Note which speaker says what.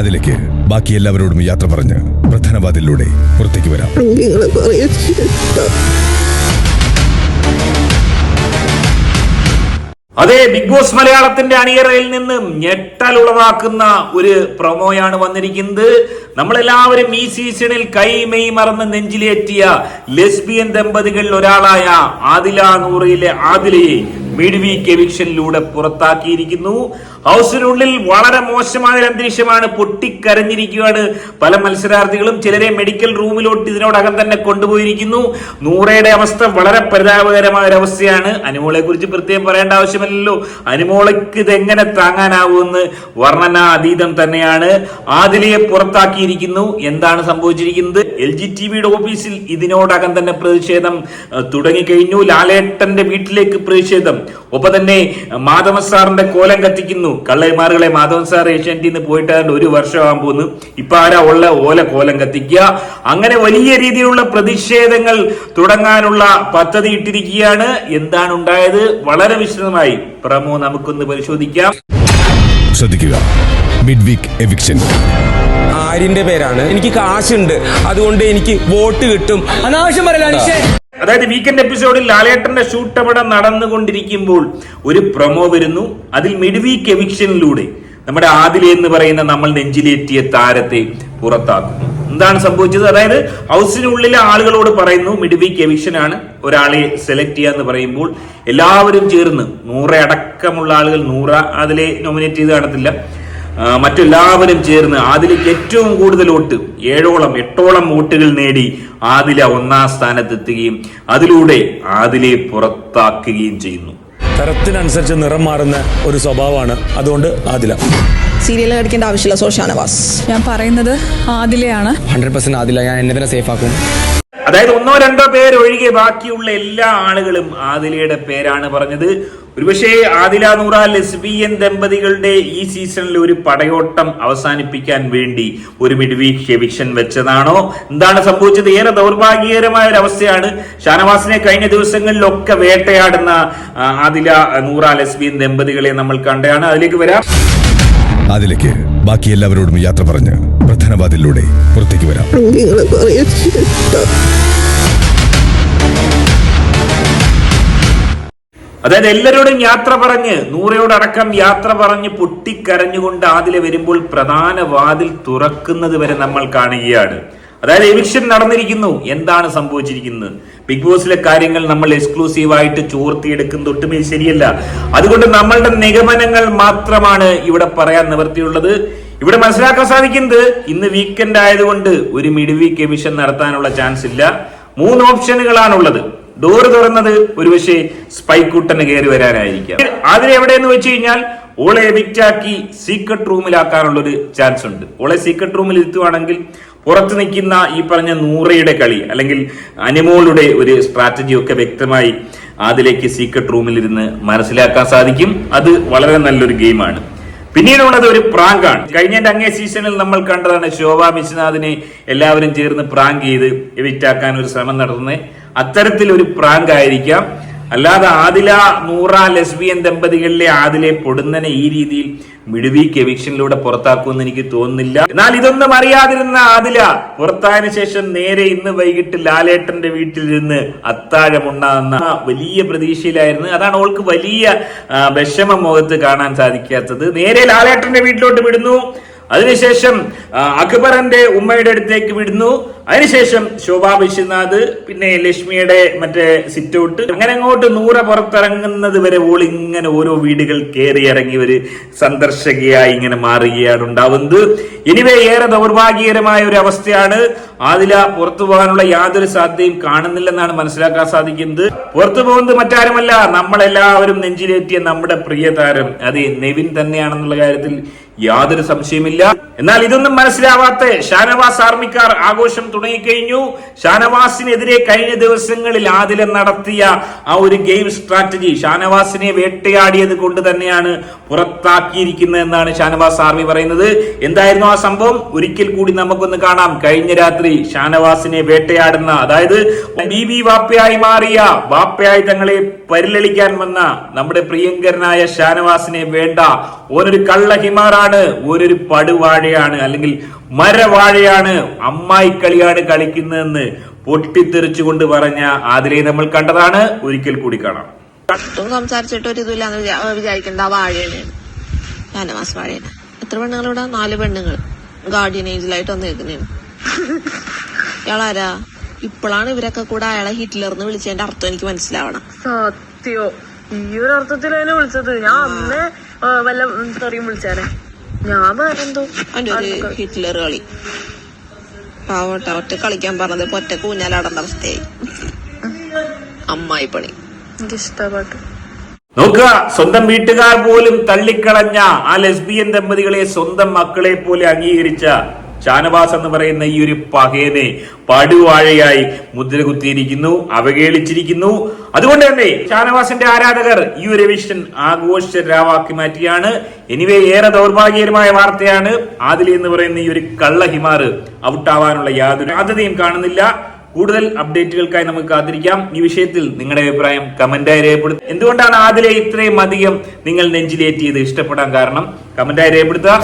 Speaker 1: അതിലേക്ക് ബാക്കി എല്ലാവരോടും യാത്ര പറഞ്ഞ് പ്രധാന വാതിലിലൂടെ പുറത്തേക്ക് വരാം.
Speaker 2: അതെ ബിഗ് ബോസ് മലയാളത്തിന്റെ അണിയറയിൽ നിന്ന് ഞെട്ടൽ ഉളവാക്കുന്ന ഒരു പ്രൊമോയാണ് വന്നിരിക്കുന്നത്. നമ്മളെല്ലാവരും ഈ സീസണിൽ കൈ മെയ് മറന്ന് നെഞ്ചിലേറ്റിയ ലെസ്ബിയൻ ദമ്പതികളിൽ ഒരാളായ ആദില നൂറയിലെ ആദിലയെ മിഡ് വീക്ക് എവിക്ഷനിലൂടെ പുറത്താക്കിയിരിക്കുന്നു. ഹൗസിനുള്ളിൽ വളരെ മോശമായ ഒരു അന്തരീക്ഷമാണ് പൊട്ടിക്കരഞ്ഞിരിക്കുകയാണ്. പല മത്സരാർത്ഥികളും ചിലരെ മെഡിക്കൽ റൂമിലോട്ട് ഇതിനോടകം തന്നെ കൊണ്ടുപോയിരിക്കുന്നു. നൂറയുടെ അവസ്ഥ വളരെ പരിതാപകരമായ ഒരു അവസ്ഥയാണ്. അനുമോളെ കുറിച്ച് പ്രത്യേകം പറയേണ്ട ആവശ്യമല്ലല്ലോ. അനുമോളയ്ക്ക് ഇതെങ്ങനെ താങ്ങാനാവുമെന്ന് വർണന അതീതം തന്നെയാണ്. ആദിലയെ പുറത്താക്കിയിരിക്കുന്നു. എന്താണ് സംഭവിച്ചിരിക്കുന്നത്? എൽ ജി ടി വിയുടെ ഓഫീസിൽ ഇതിനോടകം തന്നെ പ്രതിഷേധം തുടങ്ങിക്കഴിഞ്ഞു. ലാലേട്ടന്റെ വീട്ടിലേക്ക് പ്രതിഷേധം. ഒപ്പം തന്നെ മാധവൻ സാറിന്റെ കോലം കത്തിക്കുന്നു. കള്ളൈമാറുകളെ മാധവൻ സാർ ഏഷ്യാനെറ്റിൽ നിന്ന് പോയിട്ടാണ്ട് ഒരു വർഷമാകാൻ പോകുന്നു. ഇപ്പൊ ആരാ ഉള്ള ഓല കോലം കത്തിക്കുക? അങ്ങനെ വലിയ രീതിയിലുള്ള പ്രതിഷേധങ്ങൾ തുടങ്ങാനുള്ള പദ്ധതി ഇട്ടിരിക്കുകയാണ്. എന്താണ് ഉണ്ടായത്? വളരെ വിശദമായി. പ്രമോ നമുക്കൊന്ന് പരിശോധിക്കാം.
Speaker 1: ശ്രദ്ധിക്കുക. മിഡ് വീക്ക് എവിക്ഷൻ
Speaker 3: ആര്യന്റെ പേരാണ്. എനിക്ക് കാശുണ്ട്. അതുകൊണ്ട് എനിക്ക് വോട്ട് കിട്ടും.
Speaker 4: അനാവശ്യം പറയല
Speaker 2: അതായത് വീക്കെൻഡ് എപ്പിസോഡിൽ ലാലേട്ടന്റെ ഷൂട്ട് അവിടെ നടന്നുകൊണ്ടിരിക്കുമ്പോൾ ഒരു പ്രൊമോ വരുന്നു. അതിൽ മിഡ് വീക്ക് എവിക്ഷനിലൂടെ നമ്മുടെ ആദില എന്ന് പറയുന്ന നമ്മൾ നെഞ്ചിലേറ്റിയ താരത്തെ പുറത്താക്കുന്നു എന്താണ് സംഭവിച്ചത്? അതായത് ഹൗസിനുള്ളിലെ ആളുകളോട് പറയുന്നു മിഡ് വീക്ക് ആണ്. ഒരാളെ സെലക്ട് ചെയ്യുക എന്ന് പറയുമ്പോൾ എല്ലാവരും ചേർന്ന് നൂറ അടക്കമുള്ള ആളുകൾ നൂറ അതിലെ നോമിനേറ്റ് ചെയ്ത് കാണത്തില്ല. മറ്റെല്ലാവരും ചേർന്ന് ആദിലേക്ക് ഏറ്റവും കൂടുതൽ വോട്ട് ഏഴോളം എട്ടോളം വോട്ടുകൾ നേടി ആദില ഒന്നാം സ്ഥാനത്തെത്തുകയും അതിലൂടെ ആദിലെ പുറത്താക്കുകയും ചെയ്യുന്നു.
Speaker 5: തരത്തിനനുസരിച്ച് നിറം മാറുന്ന ഒരു സ്വഭാവമാണ് അതുകൊണ്ട് ആദില
Speaker 6: സീരിയൽ കടിക്കേണ്ട ആവശ്യമില്ല സോഷാനവാസ്
Speaker 7: ഞാൻ പറയുന്നത് ആദിലയാണ്.
Speaker 3: Hundred percent Adila. ഞാൻ എന്നെ തന്നെ സേഫ് ആക്കും.
Speaker 2: അതായത് ഒന്നോ രണ്ടോ പേരൊഴികെ ബാക്കിയുള്ള എല്ലാ ആളുകളും ആദിലയുടെ പേരാണ് പറഞ്ഞത്. ഒരുപക്ഷേ ആദില നൂറ ലെസ്ബിയൻ ദമ്പതികളുടെ ഈ സീസണിൽ ഒരു പടയോട്ടം അവസാനിപ്പിക്കാൻ വേണ്ടി ഒരു മിഡ്വീക്ക് എവിക്ഷൻ വെച്ചതാണോ? എന്താണ് സംഭവിച്ചത്? ഏറെ ദൗർഭാഗ്യകരമായ ഒരു അവസ്ഥയാണ്. ഷാനവാസിനെ കഴിഞ്ഞ ദിവസങ്ങളിലൊക്കെ വേട്ടയാടുന്ന ആദില നൂറ ലെസ്ബിയൻ ദമ്പതികളെ നമ്മൾ കണ്ടയാണ് അതിലേക്ക് വരാം.
Speaker 1: അതിലേക്ക് ബാക്കി എല്ലാവരോടും യാത്ര പറഞ്ഞ് പ്രധാനവാദിലൂടെ പുറത്തേക്ക് വരാം.
Speaker 2: അതായത് എല്ലാവരോടും യാത്ര പറഞ്ഞ് നൂറയോടടക്കം യാത്ര പറഞ്ഞ് പൊട്ടിക്കരഞ്ഞുകൊണ്ട് ആദിലെ വരുമ്പോൾ പ്രധാന വാതിൽ തുറക്കുന്നത് വരെ നമ്മൾ കാണുകയാണ്. അതായത് എവിക്ഷൻ നടന്നിരിക്കുന്നു. എന്താണ് സംഭവിച്ചിരിക്കുന്നത്? ബിഗ് ബോസിലെ കാര്യങ്ങൾ നമ്മൾ എക്സ്ക്ലൂസീവായിട്ട് ചോർത്തിയെടുക്കുന്ന ഒട്ടുമേ ശരിയല്ല. അതുകൊണ്ട് നമ്മളുടെ നിഗമനങ്ങൾ മാത്രമാണ് ഇവിടെ പറയാൻ നിവൃത്തിയുള്ളത്. ഇവിടെ മനസ്സിലാക്കാൻ സാധിക്കുന്നത് ഇന്ന് വീക്കെൻഡ് ആയതുകൊണ്ട് ഒരു മിഡ് വീക്ക് എവിഷൻ നടത്താനുള്ള ചാൻസ് ഇല്ല. മൂന്ന് ഓപ്ഷനുകളാണുള്ളത് ഡോറ് തുറന്നത് ഒരുപക്ഷെ സ്പൈക്കൂട്ടന് കയറി വരാനായിരിക്കാം. അതിന് എവിടെയെന്ന് വെച്ച് കഴിഞ്ഞാൽ ഓളെ എവിക്റ്റാക്കി സീക്രട്ട് റൂമിലാക്കാനുള്ള ഒരു ചാൻസ് ഉണ്ട്. ഓളെ സീക്രട്ട് റൂമിൽ ഇരുത്തുവാണെങ്കിൽ പുറത്ത് നിൽക്കുന്ന ഈ പറഞ്ഞ നൂറയുടെ കളി അല്ലെങ്കിൽ അനിമോളുടെ ഒരു സ്ട്രാറ്റജി ഒക്കെ വ്യക്തമായി അതിലേക്ക് സീക്രട്ട് റൂമിൽ ഇരുന്ന് മനസ്സിലാക്കാൻ സാധിക്കും. അത് വളരെ നല്ലൊരു ഗെയിമാണ് പിന്നീടുള്ളത് ഒരു പ്രാങ്കാണ് കഴിഞ്ഞ അങ്ങേ സീസണിൽ നമ്മൾ കണ്ടതാണ് ശോഭ വിശ്വനാഥിനെ എല്ലാവരും ചേർന്ന് പ്രാങ്ക് ചെയ്ത് എവിറ്റാക്കാൻ ഒരു ശ്രമം നടത്തുന്നത്. അത്തരത്തിൽ ഒരു പ്രാങ്ക് ആയിരിക്കാം. അല്ലാതെ ആദില നൂറ ലെസ്ബിയൻ ദമ്പതികളിലെ ആദിലെ പൊടുന്നനെ ഈ രീതിയിൽ മിടുവീക്ക് കെവിക്ഷനിലൂടെ പുറത്താക്കുമെന്ന് എനിക്ക് തോന്നുന്നില്ല. എന്നാൽ ഇതൊന്നും അറിയാതിരുന്ന ആദില പുറത്തായതിനു ശേഷം നേരെ ഇന്ന് വൈകിട്ട് ലാലേട്ടന്റെ വീട്ടിൽ വീട്ടിലിരുന്ന് അത്താഴമുണ്ടാകുന്ന വലിയ പ്രതീക്ഷയിലായിരുന്നു. അതാണ് അവൾക്ക് വലിയ വിഷമ മുഖത്ത് കാണാൻ സാധിക്കാത്തത്. നേരെ ലാലേട്ടന്റെ വീട്ടിലോട്ട് വിടുന്നു. അതിനുശേഷം അക്ബറിന്റെ ഉമ്മയുടെ അടുത്തേക്ക് വിടുന്നു. അതിനുശേഷം ശോഭാ വിശ്വനാഥ് പിന്നെ ലക്ഷ്മിയുടെ മറ്റേ സിറ്റ് ഔട്ട് അങ്ങനെ അങ്ങോട്ട് നൂറ പുറത്തിറങ്ങുന്നത് വരെ ഓൾ ഇങ്ങനെ ഓരോ വീടുകൾ കയറി ഇറങ്ങി ഒരു സന്ദർശകയായി ഇങ്ങനെ മാറുകയാണ് ഉണ്ടാവുന്നത്. ഇനിവേ ഏറെ ദൗർഭാഗ്യകരമായ ഒരു അവസ്ഥയാണ്. ആദില പുറത്തു പോകാനുള്ള യാതൊരു സാധ്യതയും കാണുന്നില്ലെന്നാണ് മനസ്സിലാക്കാൻ സാധിക്കുന്നത്. പുറത്തു പോകുന്നത് മറ്റാരുമല്ല നമ്മളെല്ലാവരും നെഞ്ചിലേറ്റിയ നമ്മുടെ പ്രിയ താരം അത് നെവിൻ തന്നെയാണെന്നുള്ള കാര്യത്തിൽ യാതൊരു സംശയമില്ല എന്നാൽ ഇതൊന്നും മനസ്സിലാവാത്ത ഷാനവാസ് ആർമിക്കാർ ആഘോഷം തുടങ്ങിക്കഴിഞ്ഞു. ഷാനവാസിനെതിരെ കഴിഞ്ഞ ദിവസങ്ങളിൽ ആദിലം നടത്തിയ ആ ഒരു ഗെയിം സ്ട്രാറ്റജി ഷാനവാസിനെ വേട്ടയാടിയത് കൊണ്ട് തന്നെയാണ് പുറത്താക്കിയിരിക്കുന്നത് എന്നാണ് ഷാനവാസ് ആർമി പറയുന്നത്. എന്തായിരുന്നു ആ സംഭവം? ഒരിക്കൽ കൂടി നമുക്കൊന്ന് കാണാം. കഴിഞ്ഞ രാത്രി ഷാനവാസിനെ വേട്ടയാടുന്ന അതായത് ബി ബി വാപ്പയായി മാറിയ വാപ്പയായി തങ്ങളെ പരിലളിക്കാൻ വന്ന നമ്മുടെ പ്രിയങ്കരനായ ഷാനവാസിനെ വേണ്ട ഓനൊരു കള്ള ഹിമാറാണ് ഓനൊരു പടുവാഴയാണ് അല്ലെങ്കിൽ മരവാഴയാണ് അമ്മായി അമ്മായിക്കളിയാണ് കളിക്കുന്നതെന്ന് പൊട്ടിത്തെറിച്ചുകൊണ്ട് പറഞ്ഞ ആദിലെ നമ്മൾ കണ്ടതാണ്. ഒരിക്കൽ കൂടി കാണാം.
Speaker 4: സംസാരിച്ചിട്ട് ഒരു ഇതില്ലാന്ന് വിചാ- വിചാരിക്കണ്ട ആ വാഴയാണ്. മാസ വാഴയാണ്. എത്ര പെണ്ണുങ്ങളിവിടെ? നാല് പെണ്ണുങ്ങൾ. ഗാർഡിയൻ ഏജിലായിട്ട് വന്നേക്കുന്നതാണ് ഇയാളാരാ? ഇപ്പോഴാണ് ഇവരൊക്കെ കൂടെ അയാളെ ഹിറ്റ്ലർന്ന് വിളിച്ചതിന്റെ അർത്ഥം എനിക്ക് മനസ്സിലാവണം.
Speaker 8: സത്യോ. ഈ ഒരു അർത്ഥത്തിലാണ് വിളിച്ചത്. ഞാൻ അന്നേ വല്ല തെറിയും വിളിച്ചാറേ ഞാൻ വേറെന്തോ?
Speaker 4: അവന്റെ ഒരു ഹിറ്റ്ലർ കളി. പാവട്ട ഒറ്റ കളിക്കാൻ പറഞ്ഞത് ഒറ്റ കൂഞ്ഞാലാടേണ്ട അവസ്ഥയായി. അമ്മായി പണി.
Speaker 8: എനിക്ക് ഇഷ്ടപ്പെട്ടു
Speaker 2: നോക്കുക സ്വന്തം വീട്ടുകാർ പോലും തള്ളിക്കളഞ്ഞ ആ ലെസ്ബിയൻ ദമ്പതികളെ സ്വന്തം മക്കളെ പോലെ അംഗീകരിച്ച ഷാനവാസ് എന്ന് പറയുന്ന ഈ ഒരു പഹേനെ പടുവാഴയായി മുദ്ര കുത്തിയിരിക്കുന്നു അവഗേളിച്ചിരിക്കുന്നു അതുകൊണ്ട് തന്നെ ഷാനവാസിന്റെ ആരാധകർ ഈ ഒരു വിഷൻ ആഘോഷരാവാക്കി മാറ്റിയാണ്. എനിവേ ഏറെ ദൗർഭാഗ്യകരമായ വാർത്തയാണ് ആദിലി എന്ന് പറയുന്ന ഈ ഒരു കള്ള ഹിമാറ് ഔട്ടാവാനുള്ള യാതൊരു സാധ്യതയും കാണുന്നില്ല. കൂടുതൽ അപ്ഡേറ്റുകൾക്കായി നമുക്ക് കാത്തിരിക്കാം. ഈ വിഷയത്തിൽ നിങ്ങളുടെ അഭിപ്രായം കമന്റായി രേഖപ്പെടുത്തുക. എന്തുകൊണ്ടാണ് ആദിലെ ഇത്രയും അധികം നിങ്ങൾ നെഞ്ചിലേറ്റിയത്? ഇഷ്ടപ്പെടാൻ കാരണം കമന്റായി രേഖപ്പെടുത്തുക.